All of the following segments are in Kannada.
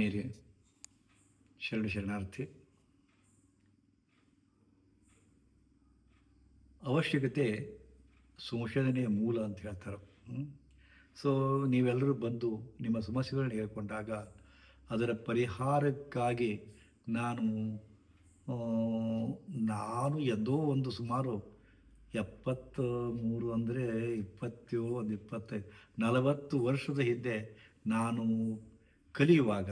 ಮೇರೆ ಶರಣ ಶರಣಾರ್ಥಿ. ಅವಶ್ಯಕತೆ ಸಂಶೋಧನೆಯ ಮೂಲ ಅಂತ ಹೇಳ್ತಾರೆ. ಸೊ ನೀವೆಲ್ಲರೂ ಬಂದು ನಿಮ್ಮ ಸಮಸ್ಯೆಗಳನ್ನ ಹೇಳ್ಕೊಂಡಾಗ ಅದರ ಪರಿಹಾರಕ್ಕಾಗಿ ನಾನು ನಾನು ಎಂದೋ ಒಂದು ಸುಮಾರು ಎಪ್ಪತ್ತ ಮೂರು ಅಂದರೆ ಇಪ್ಪತ್ತೇಳು, ಒಂದು ಇಪ್ಪತ್ತೈದು, ನಲವತ್ತು ವರ್ಷದ ಹಿಂದೆ ನಾನು ಕಲಿಯುವಾಗ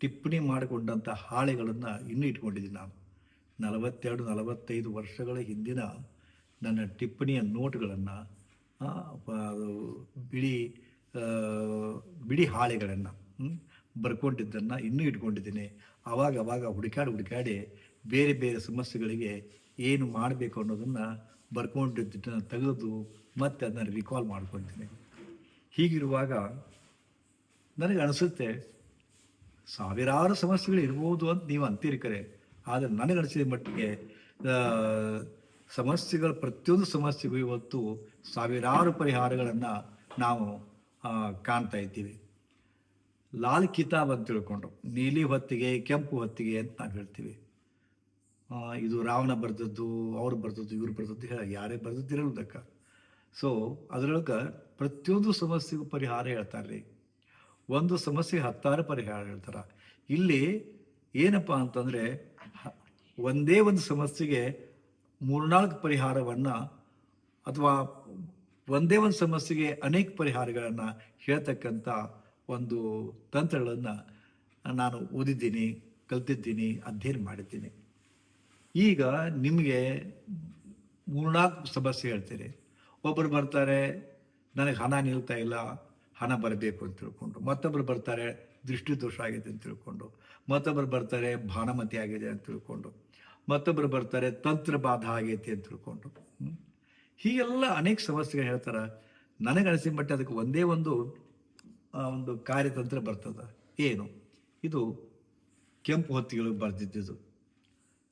ಟಿಪ್ಪಣಿ ಮಾಡಿಕೊಂಡಂಥ ಹಾಳೆಗಳನ್ನು ಇನ್ನೂ ಇಟ್ಕೊಂಡಿದ್ದೀನಿ ನಾನು. ನಲವತ್ತೆರಡು, ನಲವತ್ತೈದು ವರ್ಷಗಳ ಹಿಂದಿನ ನನ್ನ ಟಿಪ್ಪಣಿಯ ನೋಟ್ಗಳನ್ನು ಬಿಳಿ ಬಿಡಿ ಹಾಳೆಗಳನ್ನು ಬರ್ಕೊಂಡಿದ್ದನ್ನು ಇನ್ನೂ ಇಟ್ಕೊಂಡಿದ್ದೀನಿ. ಆವಾಗ ಅವಾಗ ಹುಡುಕಾಡಿ ಹುಡುಕಾಡಿ ಬೇರೆ ಬೇರೆ ಸಮಸ್ಯೆಗಳಿಗೆ ಏನು ಮಾಡಬೇಕು ಅನ್ನೋದನ್ನು ಬರ್ಕೊಂಡಿದ್ದನ್ನು ತೆಗೆದು ಮತ್ತೆ ಅದನ್ನು ರಿಕಾಲ್ ಮಾಡ್ಕೊಳ್ತೀನಿ. ಹೀಗಿರುವಾಗ ನನಗೆ ಅನಿಸುತ್ತೆ ಸಾವಿರಾರು ಸಮಸ್ಯೆಗಳು ಇರ್ಬೋದು ಅಂತ ನೀವು ಅಂತೀರಿ ಕರೆ ಆದರೆ ನನಗೆ ಅನಿಸಿದ ಮಟ್ಟಿಗೆ ಸಮಸ್ಯೆಗಳ ಪ್ರತಿಯೊಂದು ಸಮಸ್ಯೆಗೂ ಇವತ್ತು ಸಾವಿರಾರು ಪರಿಹಾರಗಳನ್ನು ನಾವು ಕಾಣ್ತಾ ಇದ್ದೀವಿ. ಲಾಲ್ ಕಿತಾಬ್ ಅಂತ ತಿಳ್ಕೊಂಡು, ನೀಲಿ ಹೊತ್ತಿಗೆ, ಕೆಂಪು ಹೊತ್ತಿಗೆ ಅಂತ ನಾವು ಹೇಳ್ತೀವಿ. ಇದು ರಾವಣ ಬರೆದದ್ದು, ಅವ್ರು ಬರೆದದ್ದು, ಇವ್ರು ಬರೆದದ್ದು, ಹೇಳ, ಯಾರೇ ಬರೆದದ್ದು ಇರೋದಕ್ಕೆ ಸೊ ಅದರೊಳಗೆ ಪ್ರತಿಯೊಂದು ಸಮಸ್ಯೆಗೂ ಪರಿಹಾರ ಹೇಳ್ತಾರೆ ಒಂದು ಸಮಸ್ಯೆ ಹತ್ತಾರು ಪರಿಹಾರ ಹೇಳ್ತಾರೆ. ಇಲ್ಲಿ ಏನಪ್ಪ ಅಂತಂದರೆ ಒಂದೇ ಒಂದು ಸಮಸ್ಯೆಗೆ ಮೂರ್ನಾಲ್ಕು ಪರಿಹಾರವನ್ನು ಅಥವಾ ಒಂದೇ ಒಂದು ಸಮಸ್ಯೆಗೆ ಅನೇಕ ಪರಿಹಾರಗಳನ್ನು ಹೇಳ್ತಕ್ಕಂಥ ಒಂದು ತಂತ್ರಗಳನ್ನು ನಾನು ಓದಿದ್ದೀನಿ, ಕಲ್ತಿದ್ದೀನಿ, ಅಧ್ಯಯನ ಮಾಡಿದ್ದೀನಿ. ಈಗ ನಿಮಗೆ ಮೂರ್ನಾಲ್ಕು ಸಮಸ್ಯೆ ಹೇಳ್ತೀರಿ ಒಬ್ಬರು ಬರ್ತಾರೆ, ನನಗೆ ಹಣ ನಿಲ್ತಾ ಇಲ್ಲ ಹಣ ಬರಬೇಕು ಅಂತ ತಿಳ್ಕೊಂಡು. ಮತ್ತೊಬ್ಬರು ಬರ್ತಾರೆ, ದೃಷ್ಟಿ ದೋಷ ಆಗಿದೆ ಅಂತ ತಿಳ್ಕೊಂಡು. ಮತ್ತೊಬ್ಬರು ಬರ್ತಾರೆ, ಭಾನಮತಿ ಆಗಿದೆ ಅಂತ ತಿಳ್ಕೊಂಡು. ಮತ್ತೊಬ್ಬರು ಬರ್ತಾರೆ, ತಂತ್ರ ಬಾಧ ಆಗೈತಿ ಅಂತ ತಿಳ್ಕೊಂಡು. ಹೀಗೆಲ್ಲ ಅನೇಕ ಸಮಸ್ಯೆಗಳು ಹೇಳ್ತಾರೆ. ನನಗೆ ಅನಿಸಿದ ಮಟ್ಟ ಅದಕ್ಕೆ ಒಂದೇ ಒಂದು ಒಂದು ಕಾರ್ಯತಂತ್ರ ಬರ್ತದೆ. ಏನು? ಇದು ಕೆಂಪು ಹೊತ್ತಿಗಳು ಬರೆದಿದ್ದು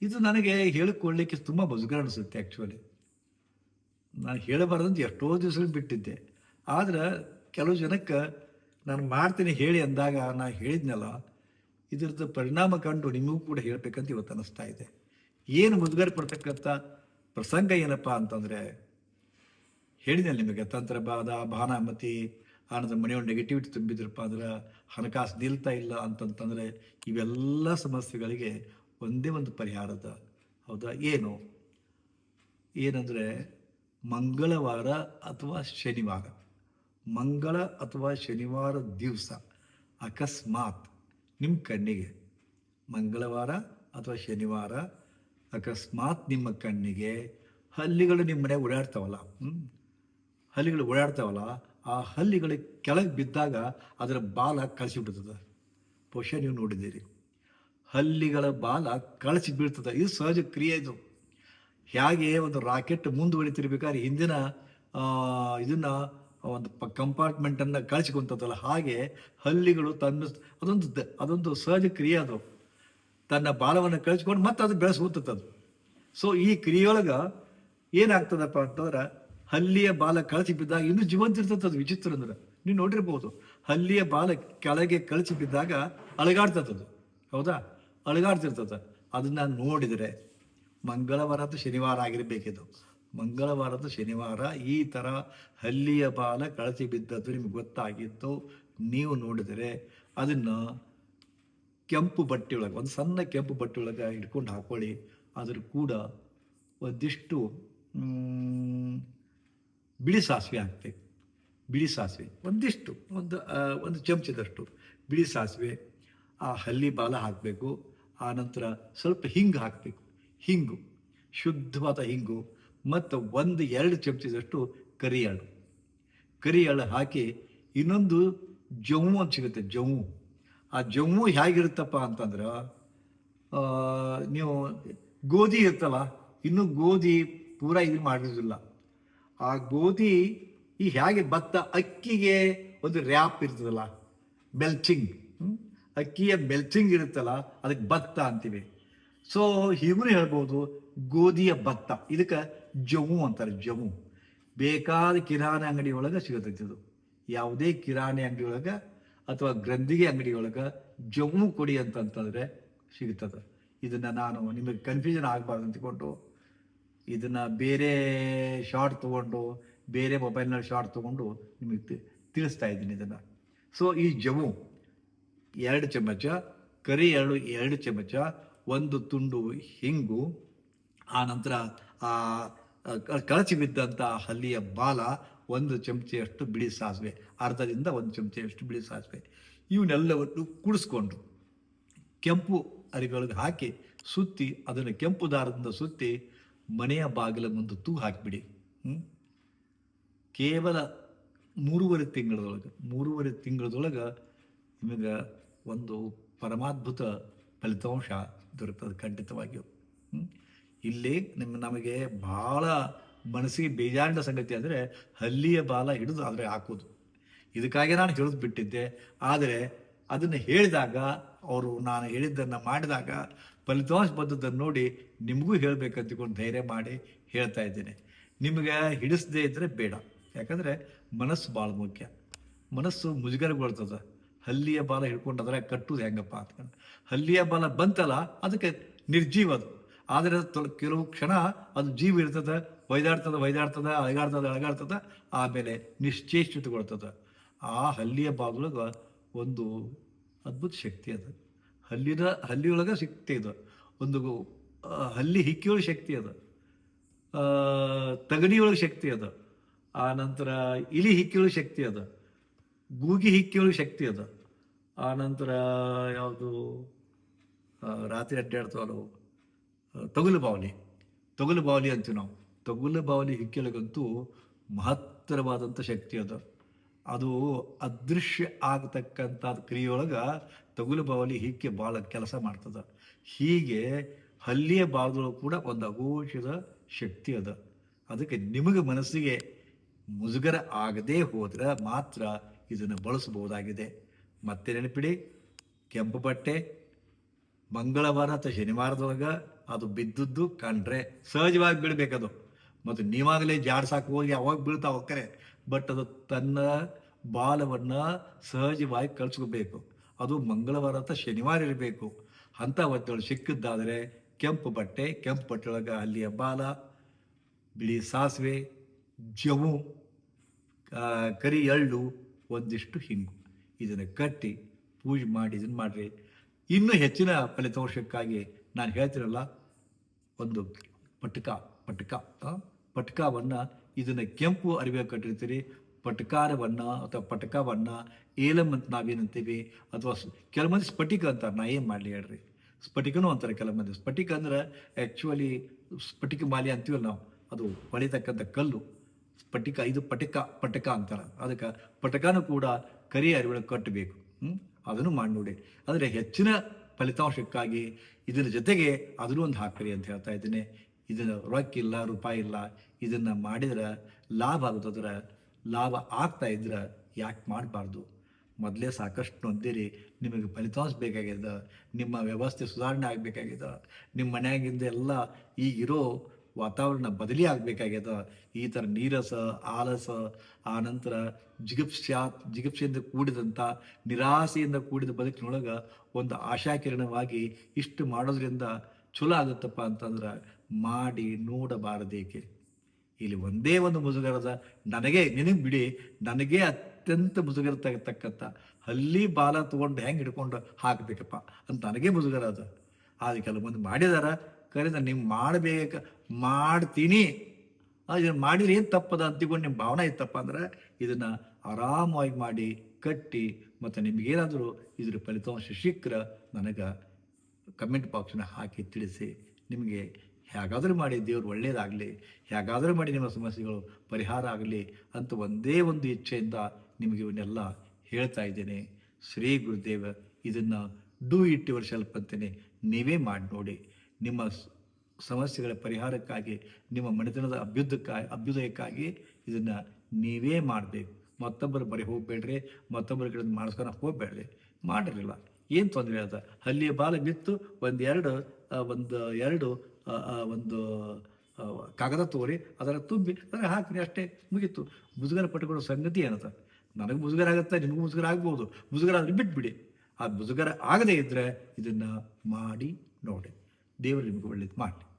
ಇದು ನನಗೆ ಹೇಳಿಕೊಳ್ಳಿಕ್ಕೆ ತುಂಬ ಮುಜುಗರ ಅನಿಸುತ್ತೆ ಆ್ಯಕ್ಚುಲಿ ನಾನು ಹೇಳಬಾರ್ದಂತ ಎಷ್ಟೋ ದಿವಸಗಳು ಬಿಟ್ಟಿದ್ದೆ. ಆದ್ರೆ ಕೆಲವು ಜನಕ್ಕೆ ನಾನು ಮಾಡ್ತೀನಿ ಹೇಳಿ ಅಂದಾಗ ನಾನು ಹೇಳಿದ್ನಲ್ಲ, ಇದ್ರದ್ದು ಪರಿಣಾಮ ಕಂಡು ನಿಮಗೂ ಕೂಡ ಹೇಳಬೇಕಂತ ಇವತ್ತು ಅನ್ನಿಸ್ತಾ ಇದೆ. ಏನು ಮುಜುಗರ ಪಡ್ತಕ್ಕಂಥ ಪ್ರಸಂಗ ಏನಪ್ಪ ಅಂತಂದರೆ ಹೇಳಿದೆ ನಿಮಗೆ ತಂತ್ರಬಾದ ಭಾನಾಮತಿ, ಆನಂದ ಮನೆಯೊಳಗೆ ನೆಗೆಟಿವಿಟಿ ತುಂಬಿದ್ರಪ್ಪ ಅಂದ್ರೆ ಹಣಕಾಸು ನಿಲ್ತಾ ಇಲ್ಲ ಅಂತಂತಂದರೆ ಇವೆಲ್ಲ ಸಮಸ್ಯೆಗಳಿಗೆ ಒಂದೇ ಒಂದು ಪರಿಹಾರದ, ಹೌದಾ? ಏನು? ಏನಂದರೆ ಮಂಗಳವಾರ ಅಥವಾ ಶನಿವಾರ. ಮಂಗಳ ಅಥವಾ ಶನಿವಾರ ದಿವಸ, ಅಕಸ್ಮಾತ್ ನಿಮ್ಮ ಕಣ್ಣಿಗೆ. ಮಂಗಳವಾರ ಅಥವಾ ಶನಿವಾರ, ಅಕಸ್ಮಾತ್ ನಿಮ್ಮ ಕಣ್ಣಿಗೆ ಹಲ್ಲಿಗಳು ನಿಮ್ಮ ಮನೆ ಓಡಾಡ್ತಾವಲ್ಲ? ಹಲ್ಲಿಗಳು ಓಡಾಡ್ತಾವಲ್ಲ, ಆ ಹಲ್ಲಿಗಳು ಕೆಳಗೆ ಬಿದ್ದಾಗ ಅದರ ಬಾಲ ಕಳಿಸಿಬಿಡ್ತದೆ. ಬಹುಶಃ ನೀವು ನೋಡಿದ್ದೀರಿ. ಹಲ್ಲಿಗಳ ಬಾಲ ಕಳಿಸಿ ಬೀಳ್ತದೆ. ಇದು ಸಹಜ ಕ್ರಿಯೆ ಇದು. ಹೇಗೆ ಒಂದು ರಾಕೆಟ್ ಮುಂದುವರಿತಿರ್ಬೇಕಾದ್ರೆ ಹಿಂದಿನ ಇದನ್ನ ಒಂದು ಪ ಕಂಪಾರ್ಟ್ಮೆಂಟನ್ನು ಕಳಿಸಿಕೊಂತದಲ್ಲ, ಹಾಗೆ ಹಲ್ಲಿಗಳು ತನ್ನ ಅದೊಂದು ಅದೊಂದು ಸಹಜ ಕ್ರಿಯೆ ಅದು. ತನ್ನ ಬಾಲವನ್ನು ಕಳಿಸ್ಕೊಂಡು ಮತ್ತೆ ಅದು ಬೆಳೆಸ್ಕೊತದ್ದು. ಸೊ ಈ ಕ್ರಿಯೆಯೊಳಗೆ ಏನಾಗ್ತದಪ್ಪ ಅಂತಂದ್ರೆ ಹಲ್ಲಿಯ ಬಾಲ ಕಳಚಿ ಬಿದ್ದಾಗ ಇನ್ನೂ ಜೀವಂತ ಇರ್ತದ ಅದು ವಿಚಿತ್ರ ಅಂದ್ರೆ. ನೀವು ನೋಡಿರ್ಬೋದು ಹಲ್ಲಿಯ ಬಾಲ ಕೆಳಗೆ ಕಳಚಿ ಬಿದ್ದಾಗ ಅಳಗಾಡ್ತದದು. ಹೌದಾ? ಅಳಗಾಡ್ತಿರ್ತದೆ. ಅದನ್ನ ನೋಡಿದರೆ ಮಂಗಳವಾರ ಅಥವಾ ಶನಿವಾರ ಆಗಿರಬೇಕಿದು. ಮಂಗಳವಾರದ ಶನಿವಾರ ಈ ಥರ ಹಲ್ಲಿಯ ಬಾಲ ಕಳಚಿ ಬಿದ್ದದ್ದು ನಿಮಗೆ ಗೊತ್ತಾಗಿತ್ತು. ನೀವು ನೋಡಿದರೆ ಅದನ್ನು ಕೆಂಪು ಬಟ್ಟೆ ಒಳಗೆ, ಒಂದು ಸಣ್ಣ ಕೆಂಪು ಬಟ್ಟೆ ಒಳಗೆ ಇಟ್ಕೊಂಡು ಹಾಕೊಳ್ಳಿ. ಅದ್ರ ಕೂಡ ಒಂದಿಷ್ಟು ಬಿಳಿ ಸಾಸಿವೆ ಹಾಕ್ಬೇಕು. ಬಿಳಿ ಸಾಸಿವೆ, ಒಂದಿಷ್ಟು, ಒಂದು ಒಂದು ಚಮಚದಷ್ಟು ಬಿಳಿ ಸಾಸಿವೆ ಆ ಹಲ್ಲಿ ಬಾಲ ಹಾಕಬೇಕು. ಆನಂತರ ಸ್ವಲ್ಪ ಹಿಂಗು ಹಾಕಬೇಕು. ಹಿಂಗು, ಶುದ್ಧವಾದ ಹಿಂಗು. ಮತ್ತು ಒಂದು, ಎರಡು ಚಮಚದಷ್ಟು ಕರಿಯಾಳು. ಕರಿಯಾಳು ಹಾಕಿ ಇನ್ನೊಂದು ಜಮ್ಮು ಅಂತ ಸಿಗುತ್ತೆ, ಜಮ್ಮು. ಆ ಜಮ್ಮು ಹೇಗಿರುತ್ತಪ್ಪ ಅಂತಂದ್ರೆ ನೀವು ಗೋಧಿ ಇರ್ತಲ್ಲ ಇನ್ನು ಗೋಧಿ ಪೂರ ಇದು ಮಾಡಿರೋದಿಲ್ಲ. ಆ ಗೋಧಿ ಈ ಹೇಗೆ ಭತ್ತ ಅಕ್ಕಿಗೆ ಒಂದು ರ್ಯಾಪ್ ಇರ್ತದಲ್ಲ, ಮೆಲ್ಚಿಂಗ್, ಹ್ಮ್? ಅಕ್ಕಿಯ ಮೆಲ್ಚಿಂಗ್ ಇರುತ್ತಲ್ಲ, ಅದಕ್ಕೆ ಭತ್ತ ಅಂತೀವಿ. ಸೊ ಹೀಗೂ ಹೇಳ್ಬೋದು ಗೋಧಿಯ ಭತ್ತ ಇದಕ್ಕೆ ಜವು ಅಂತಾರೆ ಜಮು ಬೇಕಾದ ಕಿರಾಣಿ ಅಂಗಡಿ ಒಳಗೆ ಸಿಗತೈತಿ ಇದು ಯಾವುದೇ ಕಿರಾಣಿ ಅಂಗಡಿ ಒಳಗೆ ಅಥವಾ ಗ್ರಂಥಿಗೆ ಅಂಗಡಿ ಒಳಗೆ ಜಮ್ಮು ಕೊಡಿ ಅಂತಂತಂದರೆ ಸಿಗ್ತದೆ. ಇದನ್ನು ನಾನು ನಿಮಗೆ ಕನ್ಫ್ಯೂಷನ್ ಆಗಬಾರ್ದು ಅಂತಕೊಂಡು ಇದನ್ನು ಬೇರೆ ಶಾರ್ಟ್ ತೊಗೊಂಡು, ಬೇರೆ ಮೊಬೈಲ್ನಲ್ಲಿ ಶಾರ್ಟ್ ತೊಗೊಂಡು ನಿಮಗೆ ತಿಳಿಸ್ತಾ ಇದ್ದೀನಿ ಇದನ್ನು. ಸೊ ಈ ಜಮ್ಮು ಎರಡು ಚಮಚ, ಕರಿ ಎರಡು ಎರಡು ಚಮಚ, ಒಂದು ತುಂಡು ಹಿಂಗು, ಆ ನಂತರ ಕಳಚಿ ಬಿದ್ದಂಥ ಹಲ್ಲಿಯ ಬಾಲ ಒಂದು ಚಮಚೆಯಷ್ಟು ಬಿಳಿ ಸಾಸಿವೆ, ಅರ್ಧದಿಂದ ಒಂದು ಚಮಚೆಯಷ್ಟು ಬಿಳಿ ಸಾಸಿವೆ ಇವನ್ನೆಲ್ಲವನ್ನು ಕೂಡಿಸ್ಕೊಂಡು ಕೆಂಪು ಅರಿಗಳಿಗೆ ಹಾಕಿ ಸುತ್ತಿ ಅದನ್ನು ಕೆಂಪು ದಾರದಿಂದ ಸುತ್ತಿ ಮನೆಯ ಬಾಗಿಲ ಮುಂದೆ ತೂ ಹಾಕಿಬಿಡಿ? ಕೇವಲ ಮೂರುವರೆ ತಿಂಗಳದೊಳಗೆ ಮೂರುವರೆ ತಿಂಗಳದೊಳಗೆ ನಿಮಗೆ ಒಂದು ಪರಮಾದ್ಭುತ ಫಲಿತಾಂಶ ದೊರೆತದೆ ಖಂಡಿತವಾಗಿಯೂ? ಇಲ್ಲಿ ನಿಮ್ಮ ನಮಗೆ ಭಾಳ ಮನಸ್ಸಿಗೆ ಬೇಜಾರಿನ ಸಂಗತಿ ಅಂದರೆ ಹಲ್ಲಿಯ ಬಾಲ ಹಿಡಿದು ಆದರೆ ಹಾಕೋದು ಇದಕ್ಕಾಗಿ ನಾನು ಹಿಡಿದು ಬಿಟ್ಟಿದ್ದೆ ಆದರೆ ಅದನ್ನು ಹೇಳಿದಾಗ, ಅವರು ನಾನು ಹೇಳಿದ್ದನ್ನು ಮಾಡಿದಾಗ, ಫಲಿತಾಂಶ ಬಂದದ್ದನ್ನು ನೋಡಿ ನಿಮಗೂ ಹೇಳಬೇಕಂತಕೊಂಡು ಧೈರ್ಯ ಮಾಡಿ ಹೇಳ್ತಾ ಇದ್ದೇನೆ. ನಿಮಗೆ ಹಿಡಿಸದೇ ಇದ್ದರೆ ಬೇಡ. ಯಾಕಂದರೆ ಮನಸ್ಸು ಭಾಳ ಮುಖ್ಯ. ಮನಸ್ಸು ಮುಜುಗರಗೊಳ್ತದೆ. ಹಲ್ಲಿಯ ಬಾಲ ಹಿಡ್ಕೊಂಡು ಅದರ ಕಟ್ಟುದು ಹೆಂಗಪ್ಪ ಅಂತ. ಹಲ್ಲಿಯ ಬಾಲ ಬಂತಲ್ಲ, ಅದಕ್ಕೆ ನಿರ್ಜೀವ ಅದು. ಆದರೆ ಕೆಲವು ಕ್ಷಣ ಅದು ಜೀವ ಇರ್ತದೆ ಒಯ್ದಾಡ್ತದೆ ಒಯ್ದಾಡ್ತದೆ ಅಳಗಾಡ್ತದ ಅಳಗಾಡ್ತದ ಆಮೇಲೆ ನಿಶ್ಚೇಷ್ಟಿತಗೊಳ್ತದೆ. ಆ ಹಲ್ಲಿಯ ಬಾಗಿಲೊಳಗೆ ಒಂದು ಅದ್ಭುತ ಶಕ್ತಿ ಅದು. ಹಲ್ಲಿನ ಹಲ್ಲಿಯೊಳಗೆ ಶಕ್ತಿ ಇದು. ಒಂದು ಹಲ್ಲಿ ಹಿಕ್ಕಿಯೊಳಗೆ ಶಕ್ತಿ ಅದು. ತಗಣಿಯೊಳಗೆ ಶಕ್ತಿ ಅದ. ಆ ನಂತರ ಇಲಿ ಹಿಕ್ಕಿಯೊಳಗೆ ಶಕ್ತಿ ಅದ. ಗೂಗಿ ಹಿಕ್ಕಿಯೊಳಗೆ ಶಕ್ತಿ ಅದ. ಆ ನಂತರ ಯಾವುದು? ರಾತ್ರಿ ಅಡ್ಡಾಡ್ತಾವಲ್ಲ ತೊಗಲು ಬಾವಲಿ ತೊಗಲು ಬಾವಲಿ ಅಂತೀವಿ ನಾವು. ತೊಗಲು ಬಾವಲಿ ಹಿಕ್ಕಿಯೊಳಗಂತೂ ಮಹತ್ತರವಾದಂಥ ಶಕ್ತಿ ಅದು. ಅದು ಅದೃಶ್ಯ ಆಗತಕ್ಕಂಥ ಕ್ರಿಯೆಯೊಳಗೆ ತೊಗಲು ಬಾವಲಿ ಹಿಕ್ಕೆ ಭಾಳ ಕೆಲಸ ಮಾಡ್ತದೆ. ಹೀಗೆ ಹಲ್ಲಿಯ ಬಾವದೊಳಗೆ ಕೂಡ ಒಂದು ಅಘೋಷದ ಶಕ್ತಿ ಅದ. ಅದಕ್ಕೆ ನಿಮಗೆ ಮನಸ್ಸಿಗೆ ಮುಜುಗರ ಆಗದೇ ಹೋದರೆ ಮಾತ್ರ ಇದನ್ನು ಬಳಸಬಹುದಾಗಿದೆ. ಮತ್ತೆ ನೆನಪಿಡಿ, ಕೆಂಪು ಬಟ್ಟೆ, ಮಂಗಳವಾರ ಅಥವಾ ಶನಿವಾರದೊಳಗೆ ಅದು ಬಿದ್ದದ್ದು ಕಂಡ್ರೆ ಸಹಜವಾಗಿ ಬೀಳ್ಬೇಕದು. ಮತ್ತು ನೀವಾಗಲೇ ಜಾಡ್ಸಾಕ್ ಹೋಗಿ ಅವಾಗ ಬೀಳ್ತಾ ಹೋಗ್ತಾರೆ. ಬಟ್ ಅದು ತನ್ನ ಬಾಲವನ್ನು ಸಹಜವಾಗಿ ಕಳಿಸ್ಕೋಬೇಕು. ಅದು ಮಂಗಳವಾರ ಅಥವಾ ಶನಿವಾರ ಇರಬೇಕು. ಅಂಥ ಹೊತ್ತೊಳಗೆ ಸಿಕ್ಕಿದ್ದಾದರೆ ಕೆಂಪು ಬಟ್ಟೆ ಕೆಂಪು ಬಟ್ಟೆ ಒಳಗೆ ಅಲ್ಲಿಯ ಬಾಲ, ಬಿಳಿ ಸಾಸಿವೆ ಜವು ಕರಿ ಎಳ್ಳು, ಒಂದಿಷ್ಟು ಹಿಂಗು. ಇದನ್ನು ಕಟ್ಟಿ ಪೂಜೆ ಮಾಡಿ ಇದನ್ನು ಮಾಡಿರಿ. ಇನ್ನೂ ಹೆಚ್ಚಿನ ಫಲಿತಾಂಶಕ್ಕಾಗಿ ನಾನು ಹೇಳ್ತೀನಲ್ಲ ಒಂದು ಪಟ್ಕ ಪಟ್ಕ ಪಟ್ಕವನ್ನು ಇದನ್ನು ಕೆಂಪು ಅರಿವೆ ಕಟ್ಟಿರ್ತೀರಿ. ಪಟ್ಕಾರವನ್ನು ಅಥವಾ ಪಟ್ಕವನ್ನು ಏಲಂ ಅಂತ ನಾವೇನಂತೀವಿ? ಅಥವಾ ಸ್- ಕೆಲವು ಮಂದಿ ಸ್ಫಟಿಕ ಅಂತಾರೆ. ನಾ ಏನು ಮಾಡಲಿ ಹೇಳ್ರಿ? ಸ್ಫಟಿಕನೂ ಅಂತಾರೆ ಕೆಲವು ಮಂದಿ. ಸ್ಫಟಿಕ ಅಂದ್ರೆ ಆ್ಯಕ್ಚುಲಿ ಸ್ಫಟಿಕ ಮಾಲೆ ಅಂತೀವಲ್ಲ ನಾವು. ಅದು ಹೊಳಿತಕ್ಕಂಥ ಕಲ್ಲು. ಸ್ಫಟಿಕ, ಇದು ಪಟಕ ಪಟಕ ಅಂತಾರೆ. ಅದಕ್ಕೆ ಪಟಕನೂ ಕೂಡ ಕರಿ ಅರಿವೆ ಕಟ್ಟಬೇಕು. ಹ್ಞೂ ಅದನ್ನು ಮಾಡಿ ನೋಡಿ. ಆದರೆ ಹೆಚ್ಚಿನ ಫಲಿತಾಂಶಕ್ಕಾಗಿ ಇದರ ಜೊತೆಗೆ ಅದನ್ನು ಒಂದು ಹಾಕ್ರಿ ಅಂತ ಹೇಳ್ತಾ ಇದ್ದೀನಿ. ಇದನ್ನು ರೊಕ್ಕ ಇಲ್ಲ, ರೂಪಾಯಿ ಇಲ್ಲ, ಇದನ್ನು ಮಾಡಿದ್ರೆ ಲಾಭ ಆಗುತ್ತಂದ್ರೆ ಲಾಭ ಆಗ್ತಾ ಇದ್ರೆ ಯಾಕೆ ಮಾಡಬಾರ್ದು? ಮೊದಲೇ ಸಾಕಷ್ಟು ನೊಂದಿರಿ ನಿಮಗೆ ಫಲಿತಾಂಶ ಬೇಕಾಗಿದೆ, ನಿಮ್ಮ ವ್ಯವಸ್ಥೆ ಸುಧಾರಣೆ ಆಗಬೇಕಾಗಿದೆ, ನಿಮ್ಮ ಮನೆಯಾಗಿಂದ ಎಲ್ಲ ಈಗಿರೋ ವಾತಾವರಣ ಬದಲಿ ಆಗಬೇಕಾಗ್ಯದ. ಈ ಥರ ನೀರಸ, ಆಲಸ, ಆ ನಂತರ ಜಿಗುಪ್ಸ್ಯಾ ಜಿಗುಪ್ಸೆಯಿಂದ ಕೂಡಿದಂಥ ನಿರಾಸೆಯಿಂದ ಕೂಡಿದ ಬದುಕಿನೊಳಗೆ ಒಂದು ಆಶಾಕಿರಣವಾಗಿ ಇಷ್ಟು ಮಾಡೋದ್ರಿಂದ ಚಲೋ ಆಗುತ್ತಪ್ಪ ಅಂತಂದ್ರೆ ಮಾಡಿ ನೋಡಬಾರದೇಕೆ. ಇಲ್ಲಿ ಒಂದೇ ಒಂದು ಮುಜುಗರದ ನನಗೆ, ನಿನಗೆ ಬಿಡಿ, ನನಗೆ ಅತ್ಯಂತ ಮುಜುಗರ ತಗತಕ್ಕಂಥ ಹಲ್ಲಿ ಬಾಲ ತೊಗೊಂಡು ಹೆಂಗೆ ಹಿಡ್ಕೊಂಡು ಹಾಕಬೇಕಪ್ಪ ಅಂತ ನನಗೆ ಮುಜುಗರ ಅದ. ಆದ್ರೆ ಕೆಲವೊಂದು ಮಾಡಿದಾರ ಕರೆದ ನೀವು ಮಾಡಬೇಕು, ಮಾಡ್ತೀನಿ. ಇದನ್ನು ಮಾಡಿದ್ರೆ ಏನು ತಪ್ಪದ ಅಂತಿಕೊಂಡು ನಿಮ್ಮ ಭಾವನೆ ಇತ್ತಪ್ಪ ಅಂದ್ರೆ ಇದನ್ನು ಆರಾಮವಾಗಿ ಮಾಡಿ, ಕಟ್ಟಿ ಮತ್ತು ನಿಮಗೇನಾದರೂ ಇದ್ರ ಫಲಿತಾಂಶ ಶೀಘ್ರ ನನಗೆ ಕಮೆಂಟ್ ಬಾಕ್ಸ್ನ ಹಾಕಿ ತಿಳಿಸಿ. ನಿಮಗೆ ಹೇಗಾದರೂ ಮಾಡಿ, ದೇವ್ರು ಒಳ್ಳೆಯದಾಗಲಿ ಹೇಗಾದರೂ ಮಾಡಿ ನಿಮ್ಮ ಸಮಸ್ಯೆಗಳು ಪರಿಹಾರ ಆಗಲಿ ಅಂತ ಒಂದೇ ಒಂದು ಇಚ್ಛೆಯಿಂದ ನಿಮಗೆ ಇವನ್ನೆಲ್ಲ ಹೇಳ್ತಾ ಇದ್ದೇನೆ. ಶ್ರೀ ಗುರುದೇವ, ಇದನ್ನು ಡೂ ಇಟ್ ಯುವರ್ ಸೆಲ್ಫ್ ನೀವೇ ಮಾಡಿ ನೋಡಿ. ನಿಮ್ಮ ಸಮಸ್ಯೆಗಳ ಪರಿಹಾರಕ್ಕಾಗಿ, ನಿಮ್ಮ ಮನೆತನದ ಅಭ್ಯುದಕ್ಕ ಅಭ್ಯುದಯಕ್ಕಾಗಿ ಇದನ್ನು ನೀವೇ ಮಾಡಬೇಕು. ಮತ್ತೊಬ್ಬರು ಬರೀ ಹೋಗಬೇಡ್ರಿ, ಮತ್ತೊಬ್ಬರ ಕಡೆ ಮಾಡಿಸ್ಕೊಂಡು ಹೋಗಬೇಡ್ರಿ. ಮಾಡಿರಲಿಲ್ಲ. ಏನು ತೊಂದರೆ ಅದ ಅಲ್ಲಿಯ ಬಾಲ ಬಿತ್ತು, ಒಂದು ಎರಡು ಒಂದು ಎರಡು ಒಂದು ಕಾಗದ ತೋರಿ, ಅದರ ತುಂಬಿ, ಅದರ ಹಾಕಿರಿ, ಅಷ್ಟೇ ಮುಗೀತು. ಮುಜುಗರ ಪಟ್ಟುಕೊಳ್ಳೋ ಸಂಗತಿ ಏನದ? ನನಗೆ ಮುಜುಗರ ಆಗುತ್ತೆ? ನಿಮಗೂ ಮುಜುಗರ ಆಗ್ಬೋದು. ಮುಜುಗರ ಆದರೆ ಬಿಟ್ಬಿಡಿ. ಆ ಮುಜುಗರ ಆಗದೇ ಇದ್ದರೆ ಇದನ್ನು ಮಾಡಿ ನೋಡಿ. ದೇವರು ನಿಮಗೆ ಒಳ್ಳೇದು ಮಾಡಿ